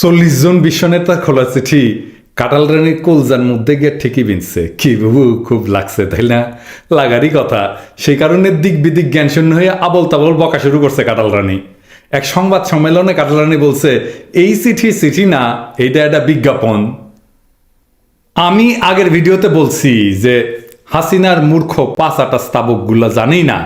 চল্লিশ জন বিশ্বনেতা খোলা চিঠি। কাটাল রানীর কলজার মধ্যে গিয়ে ঠিকই বিনছে। কি বাবু, খুব লাগছে, তাই না? লাগারই কথা। সেই কারণে দিক বিদিক জ্ঞান শূন্য হয়ে আবল তাবল বকা শুরু করছে কাটাল রানী। এক সংবাদ সম্মেলনে কাটাল রানী বলছে, এই চিঠি চিঠি না এইটা একটা বিজ্ঞাপন। আমি আগের ভিডিওতে বলছি যে হাসিনার মূর্খ পাঁচ আটা স্তাবকগুলা জানেই না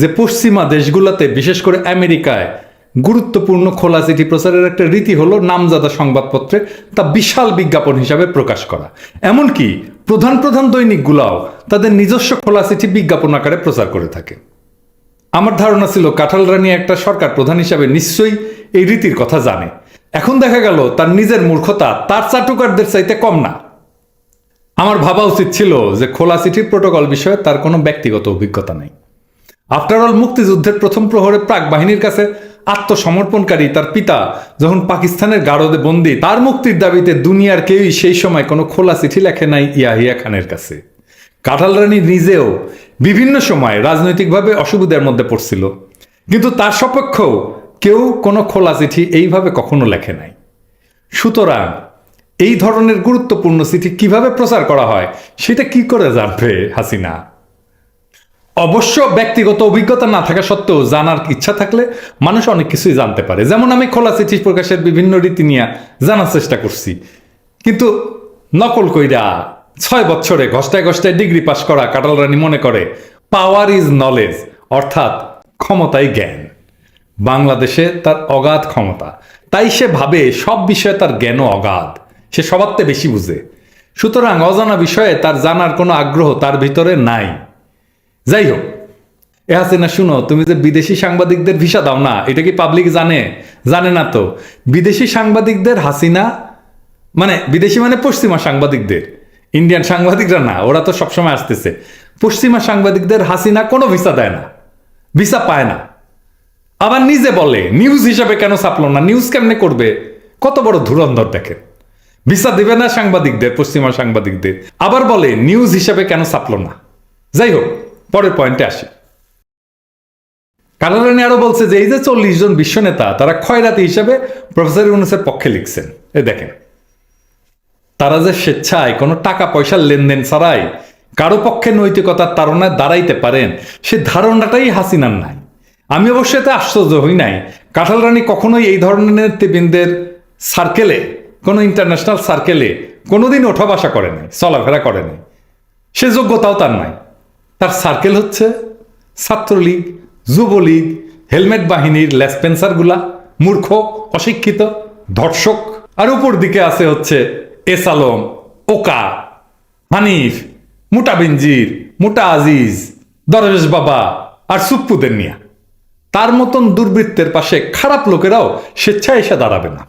যে পশ্চিমা দেশগুলোতে, বিশেষ করে আমেরিকায় গুরুত্বপূর্ণ খোলা চিঠি প্রচারের একটা রীতি হলো নামজাদা সংবাদপত্রে তা বিশাল বিজ্ঞাপন হিসাবে প্রকাশ করা। এমনকি প্রধান প্রধান দৈনিকগুলাও তাদের নিজস্ব খোলা চিঠি বিজ্ঞাপন আকারে প্রচার করে থাকে। আমার ধারণা ছিল কাঁঠাল রানী একটা সরকার প্রধান হিসাবে নিশ্চয়ই এই রীতির কথা জানে। এখন দেখা গেল তার নিজের মূর্খতা তার চাটুকারদের চাইতে কম না। আমার ভাবা উচিত ছিল যে খোলা চিঠির প্রোটোকল বিষয়ে তার কোনো ব্যক্তিগত অভিজ্ঞতা নেই। আফটার অল মুক্তিযুদ্ধের প্রথম প্রহরে প্রাক বাহিনীর কাছে আত্মসমর্পণকারী তার পিতা যখন পাকিস্তানের গারদে বন্দী, তার মুক্তির দাবিতে দুনিয়ার কেউই সেই সময় কোনো খোলা চিঠি লেখে নাই ইয়াহিয়া খানের কাছে। কাঁঠাল রানী নিজেও বিভিন্ন সময় রাজনৈতিকভাবে অসুবিধার মধ্যে পড়ছিল। কিন্তু তার সপক্ষেও কেউ কোনো খোলা চিঠি এইভাবে কখনো লেখে নাই। সুতরাং এই ধরনের গুরুত্বপূর্ণ চিঠি কীভাবে প্রচার করা হয়, সেটা কি করে জানবে হাসিনা? অবশ্য ব্যক্তিগত অভিজ্ঞতা না থাকা সত্ত্বেও জানার ইচ্ছা থাকলে মানুষ অনেক কিছুই জানতে পারে। যেমন আমি খোলা চিঠি প্রকাশের বিভিন্ন রীতি নিয়ে জানার চেষ্টা করছি। কিন্তু নকল কইরা ছয় বছরে ঘষ্টায় ঘষ্টায় ডিগ্রি পাশ করা কাটাল রানী মনে করে পাওয়ার ইজ নলেজ অর্থাৎ ক্ষমতাই জ্ঞান। বাংলাদেশে তার অগাধ ক্ষমতা। তাই সে ভাবে সব বিষয়ে তার জ্ঞানও অগাধ। সে সবারতে বেশি বুঝে। সুতরাং অজানা বিষয়ে তার জানার কোনো আগ্রহ তার ভিতরে নাই। যাই হোক এ হাসিনা, শুনো, তুমি যে বিদেশি সাংবাদিকদের ভিসা দাও না, এটা কি পাবলিক জানে? জানে না তো। বিদেশি সাংবাদিকদের হাসিনা মানে বিদেশি মানে পশ্চিমা সাংবাদিকদের ইন্ডিয়ান সাংবাদিকরা না, ওরা তো সবসময় আসতেছে। পশ্চিমা সাংবাদিকদের হাসিনা কোনো ভিসা দেয় না, ভিসা পায় না। আবার নিজে বলে নিউজ হিসাবে কেন ছাপলো না নিউজ কেমনে করবে? কত বড় ধুরন্ধর দেখেন। ভিসা দেবে না সাংবাদিকদের, পশ্চিমা সাংবাদিকদের। আবার বলে নিউজ হিসাবে কেন ছাপলো না। যাই হোক পরের পয়েন্টে আসি। কালারানি আরও বলছে যে, এই যে চল্লিশ জন বিশ্ব নেতা, তারা ক্ষয়রাতি হিসাবে প্রফেসর ইউনুসের পক্ষে লিখছেন। এ দেখেন, তারা যে স্বেচ্ছায় কোনো টাকা পয়সার লেনদেন ছাড়াই কারও পক্ষে নৈতিকতার তারণায় দাঁড়াইতে পারেন, সে ধারণাটাই হাসিনার নাই। আমি অবশ্য এতে আশ্চর্য হই নাই। কাঁঠাল রানী কখনোই এই ধরনের নেতৃবৃন্দের সার্কেলে কোনো ইন্টারন্যাশনাল সার্কেলে কোনোদিন ওঠা বসা চলাফেরা করে নাই। সে যোগ্যতাও তার নাই। তার সার্কেল হচ্ছে ছাত্রলীগ, যুবলীগ, হেলমেট বাহিনীর লেসপেন্সারগুলা মূর্খ, অশিক্ষিত, ধর্ষক। আর উপর দিকে আছে হচ্ছে এস আলম, ওকা, হানিফ, মোটা বিঞ্জির মোটা আজিজ, দরবেশ বাবা আর সুপ্পুদের নিয়া। তার মতন দুর্বৃত্তের পাশে খারাপ লোকেরাও স্বেচ্ছায় এসে দাঁড়াবে না।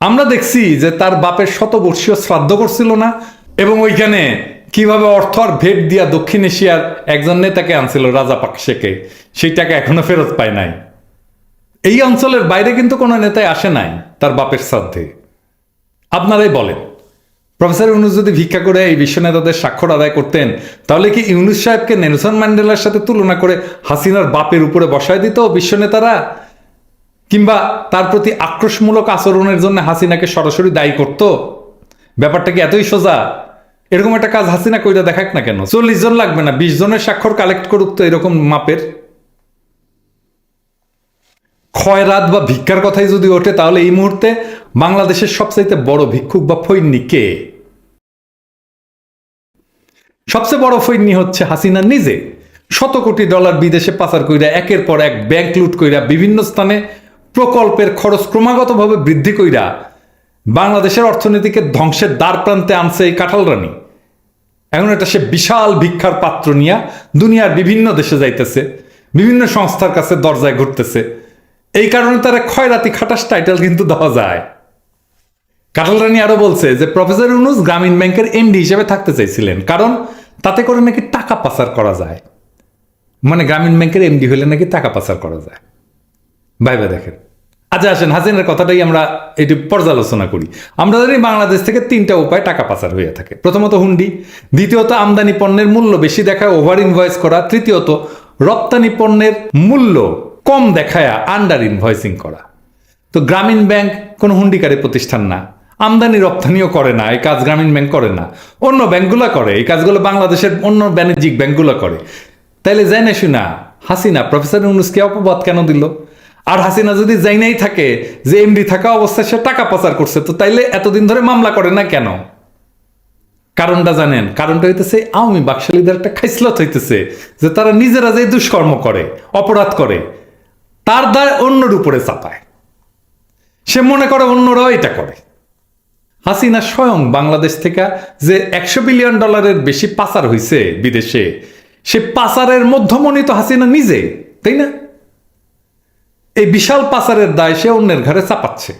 আমরা দেখছি যে তার বাপের শতবর্ষীয় শ্রাদ্ধ করছিল না এবং ওইখানে কীভাবে অর্থ আর ভেট দিয়া দক্ষিণ এশিয়ার একজন নেতাকে আনছিল রাজা পাকশেকে সেই টাকা এখনও ফেরত পায় নাই। এই অঞ্চলের বাইরে কিন্তু কোনো নেতাই আসে নাই তার বাপের শ্রাদ্ধে। আপনারাই বলেন, প্রফেসর ইউনুস যদি ভিক্ষা করে এই বিশ্ব নেতাদের স্বাক্ষর আদায় করতেন, তাহলে কি ইউনুস সাহেবকে নেলসন ম্যান্ডেলার সাথে তুলনা করে হাসিনার বাপের উপরে বসায় দিত বিশ্ব নেতারা? কিংবা তার প্রতি আক্রোশমূলক আচরণের জন্য হাসিনাকে সরাসরি দায়ী করত? ব্যাপারটা কি এতই সোজা? এরকম একটা কাজ হাসিনা কইরা দেখাক না কেন? চল্লিশ জন লাগবে না, বিশ জনের স্বাক্ষর কালেক্ট করুক তো এরকম মাপের। ক্ষয়রাত বা ভিক্ষার কথাই যদি ওঠে, তাহলে এই মুহূর্তে বাংলাদেশের সবচাইতে বড় ভিক্ষুক বা ফৈন্নি কে? সবচেয়ে বড় ফৈন্নি হচ্ছে হাসিনা নিজে। শত কোটি ডলার বিদেশে পাচার কইরা একের পর এক ব্যাংক লুট কইরা বিভিন্ন স্থানে প্রকল্পের খরচ ক্রমাগতভাবে বৃদ্ধি কইরা বাংলাদেশের অর্থনীতিকে ধ্বংসের দ্বার প্রান্তে আনছে এই কাঁঠাল রানী। এখন এটা সে বিশাল ভিক্ষার পাত্র নিয়ে দুনিয়ার বিভিন্ন দেশে যাইতেছে, বিভিন্ন সংস্থার কাছে দরজায় ঘুরতেছে। এই কারণে তারা ক্ষয়রাতি খাটাস টাইটেল কিন্তু দেওয়া যায়। কাটাল রানী আরও বলছে যে, প্রফেসর ইউনুস গ্রামীণ ব্যাংকের এমডি হিসেবে থাকতে চাইছিলেন, কারণ তাতে করে নাকি টাকা পাচার করা যায়। মানে গ্রামীণ ব্যাংকের এমডি হলে নাকি টাকা পাচার করা যায়। ভাইবা দেখেন আচ্ছা আসেন, হাসিনের কথাটাই আমরা এটি পর্যালোচনা করি। আমরা জানি বাংলাদেশ থেকে তিনটা উপায় টাকা পাচার হয়ে থাকে। প্রথমত হুন্ডি, দ্বিতীয়ত আমদানি পণ্যের মূল্য বেশি দেখায় ওভার ইনভয়েস করা, তৃতীয়ত রপ্তানি পণ্যের মূল্য কম দেখায় আন্ডার ইনভয়েসিং করা। তো গ্রামীণ ব্যাংক কোনো হুন্ডিকারী প্রতিষ্ঠান না। আমদানি রপ্তানিও করে না, এই কাজ গ্রামীণ ব্যাংক করে না। অন্য ব্যাংকগুলো করে, এই কাজগুলো বাংলাদেশের অন্য বাণিজ্যিক ব্যাংকগুলো করে। তাইলে যাই না শুনা, হাসিনা, প্রফেসর ইউনুসকে অপবাদ কেন দিল? আর হাসিনা যদি যাই নাই থাকে, যে এমডি থাকা অবস্থায় সে টাকা পাচার করছে, তো তাইলে এতদিন ধরে মামলা করে না কেন? কারণটা জানেন, কারণটা হইতেছে আওয়ামী বাকশালীদের একটা খাইসলত হইতেছে, যে তারা নিজেরা যে দুষ্কর্ম করে, অপরাধ করে, তার দায় অন্যর উপরে চাপায়। সে মনে করে অন্যরাও এটা করে। হাসিনা স্বয়ং বাংলাদেশ থেকে যে একশো বিলিয়ন ডলারের বেশি পাচার হয়েছে বিদেশে, সে পাচারের মধ্যমণি তো হাসিনা নিজে, তাই না? এই বিশাল পাচারের দায় সে অন্যের ঘরে চাপাচ্ছে।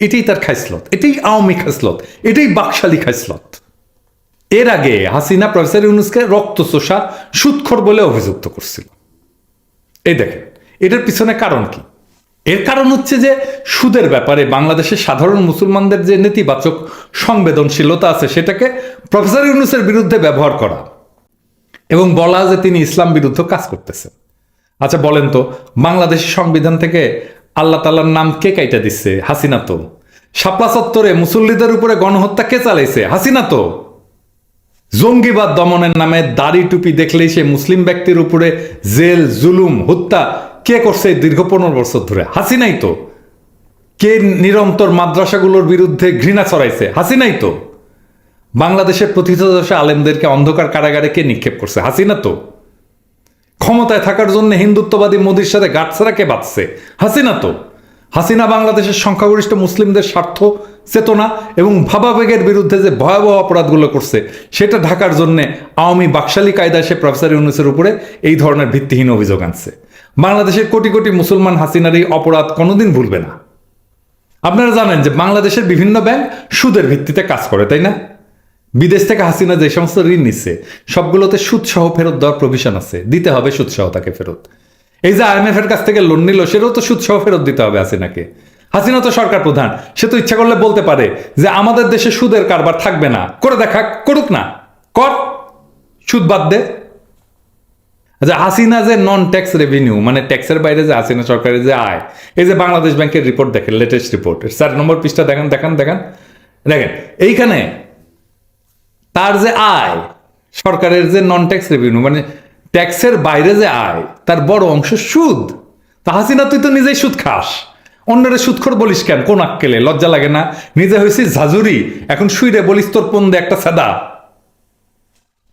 এটাই তার খাইসলত, এটাই আওয়ামী খাইসলত, এটাই বাকশালী খাইসলত। এর আগে হাসিনা প্রফেসর ইউনুসকে রক্ত রক্তচোষা, সুৎখর বলে অভিযুক্ত করছিল। এই দেখেন, এটার পিছনে কারণ কি? এর কারণ হচ্ছে যে সুদের ব্যাপারে বাংলাদেশের সাধারণ মুসলমানদের যে নেতিবাচক সংবেদনশীলতা আছে, সেটাকে প্রফেসর ইউনুসের বিরুদ্ধে ব্যবহার করা এবং বলা যে তিনি ইসলাম বিরুদ্ধ কাজ করতেছেন। আচ্ছা বলেন তো, বাংলাদেশের সংবিধান থেকে আল্লাহ তাল্লার নাম কে কাইটা দিচ্ছে হাসিনা তো। শাপলা চত্বরে মুসল্লিদের উপরে গণহত্যা কে চালাইছে? হাসিনা তো। জঙ্গিবাদ দমনের নামে দাড়ি টুপি দেখলেই সে মুসলিম ব্যক্তির উপরে জেল, জুলুম, হত্যা কে করছে দীর্ঘ পনেরো বছর ধরে? হাসিনাই তো। কে নিরন্তর মাদ্রাসাগুলোর বিরুদ্ধে ঘৃণা ছড়াইছে? হাসিনাই তো। বাংলাদেশের প্রথিতদশা আলেমদেরকে অন্ধকার কারাগারে কে নিক্ষেপ করছে? হাসিনা তো। ক্ষমতায় থাকার জন্য হিন্দুত্ববাদী মোদির সাথে গাটছাড়া কে বাঁচছে হাসিনা তো। হাসিনা বাংলাদেশের সংখ্যাগরিষ্ঠ মুসলিমদের স্বার্থ, চেতনা এবং ভাবাবেগের বিরুদ্ধে যে ভয়াবহ অপরাধগুলো করছে, সেটা ঢাকার জন্য আওয়ামী বাকশালী কায়দায় সে প্রফেসর ইউনুসের উপরে এই ধরনের ভিত্তিহীন অভিযোগ আনছে। বাংলাদেশের কোটি কোটি মুসলমান হাসিনার এই অপরাধ কোনোদিন ভুলবে না। আপনারা জানেন যে বাংলাদেশের বিভিন্ন ব্যাংক সুদের ভিত্তিতে কাজ করে, তাই না? বিদেশ থেকে হাসিনা যে সমস্ত ঋণ নিচ্ছে সবগুলোতে সুদ সহ ফেরত দেওয়ার প্রভিশন আছে। দিতে হবে সুদ সহ তাকে ফেরত। এই যে আইএমএফ এর কাছ থেকে লোন নিল, সেটাও তো সুদ সহ ফেরত দিতে হবে হাসিনাকে। হাসিনা তো সরকার প্রধান, সে তো ইচ্ছা করলে বলতে পারে যে আমাদের দেশে সুদের কারবার থাকবে না। করে দেখা করুক না। কর। সুদ বাদ দে। আচ্ছা হাসিনা যে নন ট্যাক্স রেভিনিউ মানে ট্যাক্সের বাইরে যে হাসিনা সরকারের যে আয়, এই যে বাংলাদেশ ব্যাংকের রিপোর্ট দেখেন লেটেস্ট রিপোর্ট চার নম্বর পৃষ্ঠা দেখেন দেখেন দেখেন। দেখেন, এইখানে তার যে আয়, সরকারের যে নন ট্যাক্স রেভিনিউ মানে ট্যাক্সের বাইরে যে আয়, তার বড় অংশ সুদ। তা হাসিনা, তুই তো নিজেই সুদ খাস। অন্যরে সুদখোর বলিস কেন? কোন আক্কেলে? লজ্জা লাগে না? নিজে হয়েছিস ঝাজুরি এখন শুইরে বলিস তোর পন্দে একটা সাদা।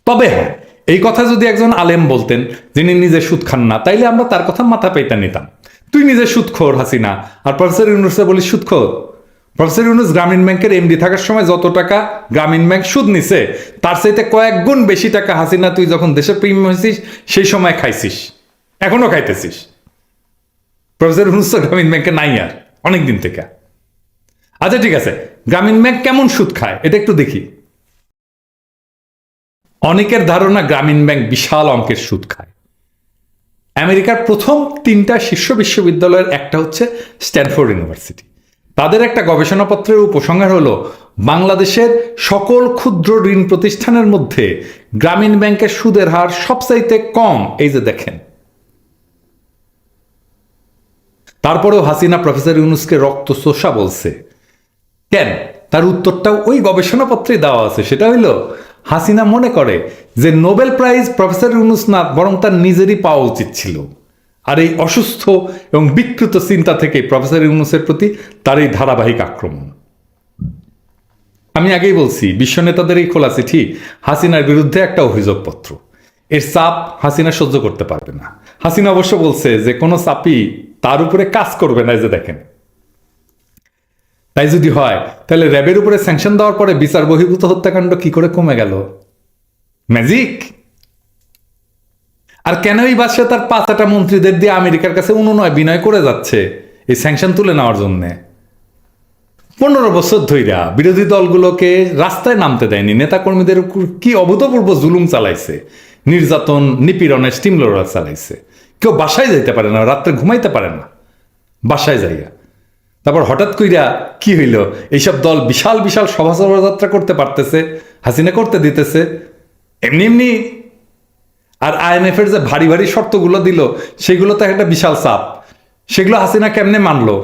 তবে হ্যাঁ এই কথা যদি একজন আলেম বলতেন, যিনি নিজে সুদ খান না, তাইলে আমরা তার কথা মাথা পেতে নিতাম। তুই নিজে সুদখোর, হাসিনা। আর প্রফেসর ইউনুসে বলিস, সুদখোর। প্রফেসর ইউনুস, গ্রামীণ ব্যাংকের এমডি থাকার সময় যত টাকা গ্রামীণ ব্যাংক সুদ নিছে, তার চাইতে কয়েক গুণ বেশি টাকা, হাসিনা, তুই যখন দেশের প্রিমিয়াম হয়েছিস, সেই সময় খাইছিস। এখনও খাইতেছিস। প্রফেসর ইউনুস তো গ্রামীণ ব্যাংকে নাই আর অনেক দিন থেকে। আচ্ছা ঠিক আছে। গ্রামীণ ব্যাংক কেমন সুদ খায়? এটা একটু দেখি। অনেকের ধারণা গ্রামীণ ব্যাংক বিশাল অঙ্কের সুদ খায়। আমেরিকার প্রথম তিনটা শীর্ষ বিশ্ববিদ্যালয়ের একটা হচ্ছে স্ট্যানফোর্ড ইউনিভার্সিটি। তাদের একটা গবেষণাপত্রের উপসংহার হলো, বাংলাদেশের সকল ক্ষুদ্র ঋণ প্রতিষ্ঠানের মধ্যে গ্রামীণ ব্যাংকের সুদের হার সবচাইতে কম। এই যে দেখেন। তারপরেও হাসিনা প্রফেসর ইউনুসকে রক্ত চোষা বলছে। কেন? তার উত্তরটাও ওই গবেষণাপত্রে দেওয়া আছে। সেটা হইল হাসিনা মনে করে যে নোবেল প্রাইজ প্রফেসর ইউনুস না, বরং তার নিজেরই পাওয়া উচিত ছিল। আর এই অসুস্থ এবং বিকৃত চিন্তা থেকে প্রফেসর ইউনুসের প্রতি তার এই ধারাবাহিক আক্রমণ। আমি আগেই বলছি, বিশ্ব নেতাদের এই খোলা চিঠি হাসিনার বিরুদ্ধে একটা অভিযোগপত্র। এর চাপ হাসিনা সহ্য করতে পারবে না। হাসিনা অবশ্য বলছে যে, কোনো চাপই তার উপরে কাজ করবে না যে দেখেন। তাই যদি হয়, তাহলে র্যাবের উপরে স্যাংশন দেওয়ার পরে বিচার বহির্ভূত হত্যাকাণ্ড কি করে কমে গেল? ম্যাজিক আর কেনই বা সে তার পাঁচটা মন্ত্রীদের দিয়ে আমেরিকার কাছে অনুনয় বিনয় করে যাচ্ছে? এই স্যাংশন তুলে নেওয়ার জন্য। পনেরো বছর ধইরা বিরোধী দলগুলোকে রাস্তায় নামতে দেয়নি। নেতাকর্মীদের কি অভূতপূর্ব জুলুম চালাইছে? নির্যাতন, নিপীড়নের স্টিমলোরা চালাইছে। কেউ বাসায় যাইতে পারে না, রাত্রে ঘুমাইতে পারে না। বাসায় যাইয়া। তারপর হঠাৎ কইরা কি হইল? এইসব দল বিশাল বিশাল সভা শোভাযাত্রা করতে পারতেছে, হাসিনা করতে দিতেছে। এমনি এমনি আর আইএমএফ এর যে ভারী ভারী শর্তগুলো দিল, সেগুলো তো একটা বিশাল চাপ। সেগুলো হাসিনা কেমনে মানলো?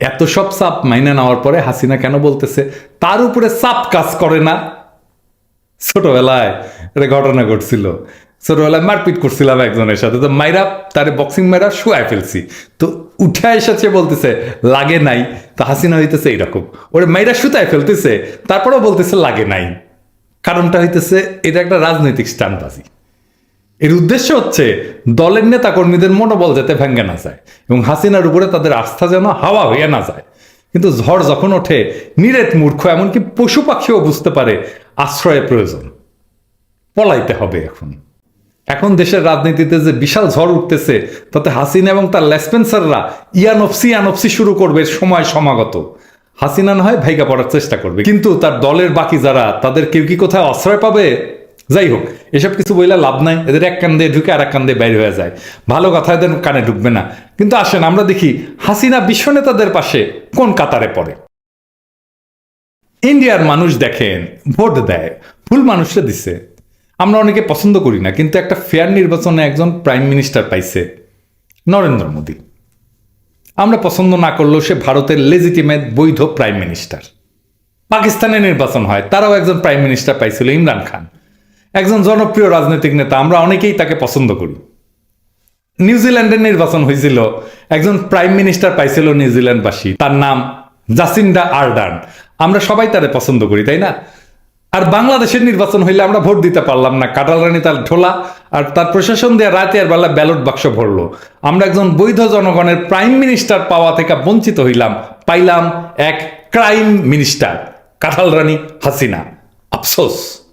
এত সব চাপ মাইনে নেওয়ার পরে হাসিনা কেন বলতেছে, তার উপরে চাপ কাজ করে না? ছোটবেলায় একটা ঘটনা ঘটছিল। ছোটবেলায় মারপিট করছিলাম একজনের সাথে, তো মাইরা তারে বক্সিং মাইরা শুয়ায় ফেলছি। তো উঠে এসেছে বলতেছে, লাগে নাই। তো হাসিনা হইতেছে এইরকম। ওরে মাইরা সুতায় ফেলতেছে, তারপরেও বলতেছে, লাগে নাই। কারণটা হইতেছে, এটা একটা রাজনৈতিক স্টানবাজি এর উদ্দেশ্য হচ্ছে, দলের নেতা কর্মীদের মনোবল যাতে ভেঙ্গে না যায় এবং হাসিনার উপরে তাদের আস্থা যেন হাওয়া হয়ে না যায়। কিন্তু ঝড় যখন ওঠে, নিরেট মূর্খ, এমনকি পশু পাখিও বুঝতে পারে আশ্রয়ের প্রয়োজন। পলাইতে হবে এখন। এখন দেশের রাজনীতিতে যে বিশাল ঝড় উঠতেছে, তাতে হাসিনা এবং তার লেসপেন্সাররা ইয়ানফসি ইয়ানফসি শুরু করবে সময় সমাগত। হাসিনা না হয় ভাইগা পড়ার চেষ্টা করবে। কিন্তু তার দলের বাকি যারা, তাদের কেউ কি কোথায় আশ্রয় পাবে? যাই হোক, এসব কিছু বইলে লাভ নাই। এদের এক কান দিয়ে ঢুকে আর এক কান দিয়ে বাইরে হয়ে যায়। ভালো কথা এদের কানে ঢুকবে না। কিন্তু আসেন, আমরা দেখি হাসিনা বিশ্ব নেতাদের পাশে কোন কাতারে পড়ে। ইন্ডিয়ার মানুষ দেখেন, ভোট দেয়, ভুল মানুষরা দিছে। আমরা অনেকে পছন্দ করি না, কিন্তু একটা ফেয়ার নির্বাচনে একজন প্রাইম মিনিস্টার পাইছে, নরেন্দ্র মোদী। আমরা পছন্দ না করলেও সে ভারতের লেজিটিমেট বৈধ প্রাইম মিনিস্টার পাকিস্তানে নির্বাচন হয়, তারাও একজন প্রাইম মিনিস্টার পাইছিল, ইমরান খান। একজন জনপ্রিয় রাজনৈতিক নেতা, আমরা অনেকেই তাকে পছন্দ করি। নিউজিল্যান্ডের নির্বাচন হয়েছিল একজন প্রাইম মিনিস্টার পাইছিল নিউজিল্যান্ডবাসী তার নাম জাসিন্ডা আর্ডার্ন আমরা সবাই তারে পছন্দ করি, তাই না? আর বাংলাদেশের নির্বাচন হইলে আমরা ভোট দিতে পারলাম না। কাটাল রানী তার ঠোলা আর তার প্রশাসন দিয়ে রাতে আর বেলা ব্যালট বাক্স ভরলো। আমরা একজন বৈধ জনগণের প্রাইম মিনিস্টার পাওয়া থেকে বঞ্চিত হইলাম। পাইলাম এক ক্রাইম মিনিস্টার, কাঁঠাল রানী হাসিনা। আফসোস।